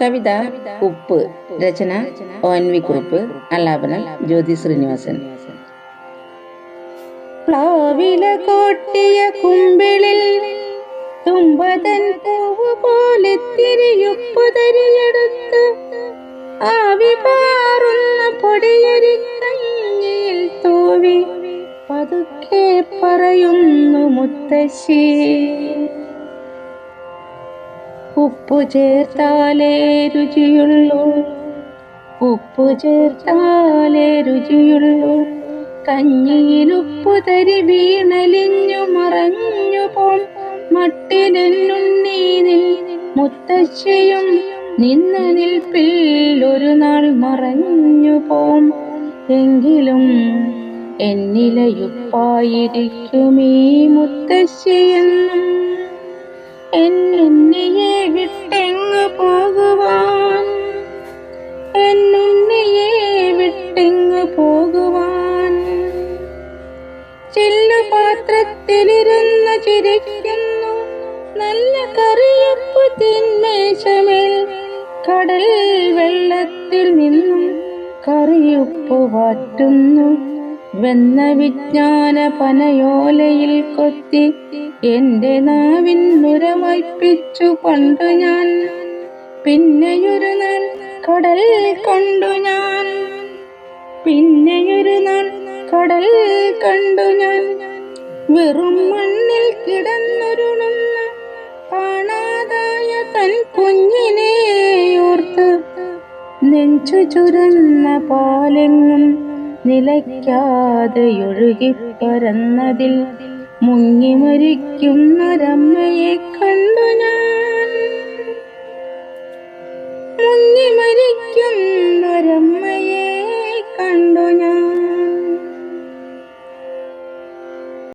കവിത ഉപ്പ് രചന O N V Kurup ആലാപനം ജ്യോതി ശ്രീനിവാസൻ. പ്ലാവില കോട്ടിയ കുമ്പിളിൽ തുമ്പതൻ പൂവ് പോലെ തിരിയുപ്പ് തരിയെടുത്ത് ആവി പാറുന്ന പൊടിയരി കഞ്ഞിയിൽ തൂവി പതുക്കെ പറയുന്നു മുത്തശ്ശി. ഉപ്പു ചേർത്താലേ രുചിയുള്ളൂ. ഉപ്പു ചേർത്താലേ രുചിയുള്ളൂ. കഞ്ഞിയിലുപ്പു തരി വീണലിഞ്ഞു മറഞ്ഞു പോം. മട്ടിലെല്ലുണ്ണീനിൽ മുത്തശ്ശിയും നിന്ന നിൽപ്പിൽ ഒരു നാൾ മറഞ്ഞു പോം. എങ്കിലും എന്നിലയുപ്പായിരിക്കും ഈ മുത്തശ്ശിയെന്നും ചില്ലുപാത്രത്തിലിരുന്ന് ചിരിക്കുന്നു. നല്ല കറിയപ്പ് തിന്മേശമേൽ കടൽ വെള്ളത്തിൽ നിന്നും കറിയുപ്പ് വാറ്റുന്നു. വെന്ന വിജ്ഞാന പനയോലയിൽ കൊത്തി എന്റെ നാവിൻ നുരമൈപ്പിച്ചു കൊണ്ടു ഞാൻ. പിന്നെയൊരു നാൾ കടൽ കണ്ടു ഞാൻ. പിന്നെയൊരു നാൾ കടൽ കണ്ടു ഞാൻ. വെറും മണ്ണിൽ കിടന്നുരുളുന്ന കാണാതായ തൻ കുഞ്ഞിനെ ഓർത്ത് നെഞ്ചു ചുരന്ന പാലെങ്ങും നിലയ്ക്കാതെയൊഴുകിപ്പരന്നതിൽ മുങ്ങി മരിക്കുന്നൊരമ്മയെ കണ്ട